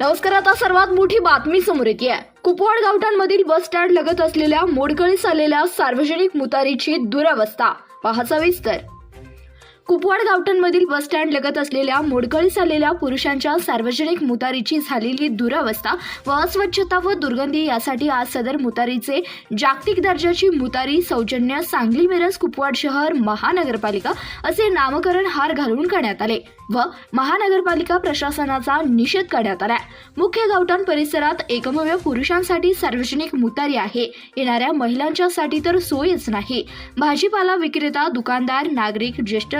नमस्कार आता सर्वात मोठी बातमी समोर येते कुपवाड गावठाणमधील बस स्टँड लगत असलेल्या मोडकळीस आलेल्या सार्वजनिक मुतारीची दुरावस्था. पहा विस्तर. कुपवाड गावठाणमधील बस स्टँड लगत असलेल्या मोडकळीस आलेल्या पुरुषांच्या सार्वजनिक मुतारीची झालेली दुरावस्था व अस्वच्छता व दुर्गंधी यासाठी आज सदर मुतारीचे जागतिक दर्जाची मुतारी सौजन्य सांगली मिरज कुपवाड शहर महानगरपालिका असे नामकरण हार घालून करण्यात आले. व महानगरपालिका प्रशासनाचा निषेध करण्यात आला मुख्य गावठाण परिसरात एकमेव पुरुषांसाठी सार्वजनिक मुतारी आहे. येणाऱ्या महिलांच्यासाठी तर सोयच नाही. भाजीपाला विक्रेता दुकानदार नागरिक ज्येष्ठ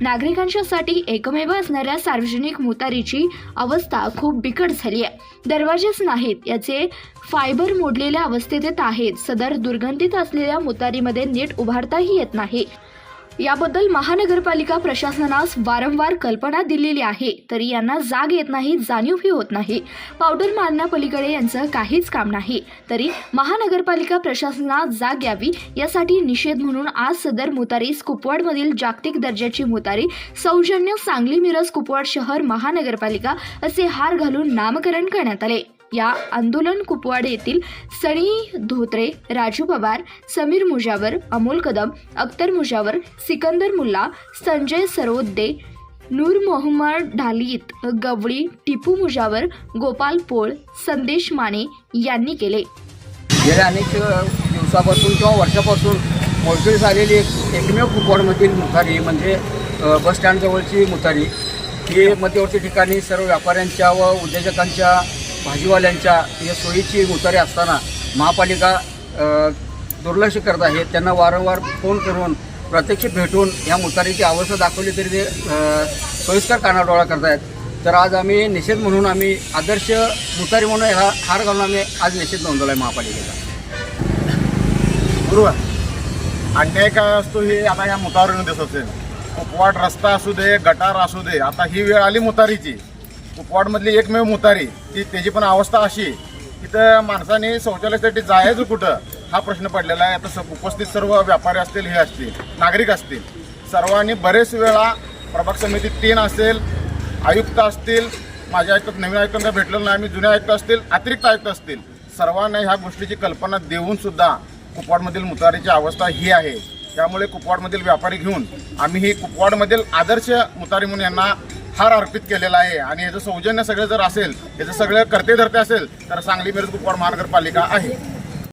नागरिकांच्यासाठी एकमेव असणाऱ्या सार्वजनिक मुतारीची अवस्था खूप बिकट झाली आहे. दरवाजेच नाहीत याचे फायबर मोडलेल्या अवस्थेत आहेत. सदर दुर्गंधीत असलेल्या मुतारीमध्ये नीट उभारताही येत नाही. याबद्दल महानगरपालिका प्रशासनास वारंवार कल्पना दिलेली आहे. तरी यांना जाग येत नाही जाणीवही होत नाही. पावडर मारण्यापलीकडे यांचं काहीच काम नाही. तरी महानगरपालिका प्रशासनात जाग यावी यासाठी निषेध म्हणून आज सदर मुतारीस कुपवाडमधील जागतिक दर्जाची मुतारी सौजन्य सांगली मिरज कुपवाड शहर महानगरपालिका असे हार घालून नामकरण करण्यात आले. या आंदोलन कुपवाड येथील सनी धोत्रे राजू पवार समीर मुजावर अमोल कदम अख्तर मुजावर सिकंदर मुल्ला संजय सरोदे नूर मोहम्मद ढालीत गवळी टिपू मुजावर गोपाल पोळ संदेश माने यांनी केले. गेल्या अनेक दिवसापासून किंवा वर्षापासून मोडकळीस झालेली एक एकमेव कुपवाडमधील मुतारी म्हणजे बस स्टँडजवळची मुतारी ही मध्यवर्ती ठिकाणी सर्व व्यापाऱ्यांच्या व उद्योजकांच्या भाजीवाल्यांच्या या सोयीची मुतारी असताना महापालिका दुर्लक्ष करत आहे. त्यांना वारंवार फोन करून प्रत्यक्ष भेटून या मुतारीची अवस्था दाखवली तरी ते सोयीस्कर कानाडोळा करत आहेत तर आज आम्ही निषेध म्हणून आम्ही आदर्श मुतारी म्हणून हा हार घालून आम्ही आज निषेध नोंदवला आहे महापालिकेचा. बरोबर. अन्याय काय असतो हे आता या मुतारीनं दिसत असेल. उपवाट रस्ता असू दे गटार असू दे आता ही वेळ आली मुतारीची. वॉर्डमधली एकमेव मुतारी ती त्याची पण अवस्था अशी तिथं माणसाने शौचालयासाठी जायचं कुठं हा प्रश्न पडलेला आहे. आता स- उपस्थित सर्व व्यापारी असतील हे असतील नागरिक असतील सर्वांनी बरेच वेळा प्रभाग समिती तीन असेल आयुक्त असतील माझ्या आयुक्त नवीन आयुक्तांना भेटलेलं नाही आम्ही जुन्या आयुक्त असतील अतिरिक्त आयुक्त असतील सर्वांना ह्या गोष्टीची कल्पना देऊनसुद्धा कुपवाडमधील मुतारीची अवस्था ही आहे. त्यामुळे कुपवाडमधील व्यापारी घेऊन आम्ही ही कुपवाडमधील आदर्श मुतारी म्हणून यांना हार अर्पित केलेला आहे. आणि याचं सौजन्य सगळं जर असेल याचं सगळं करते धरते असेल तर सांगली मिरज कुपवाड महानगरपालिका आहे.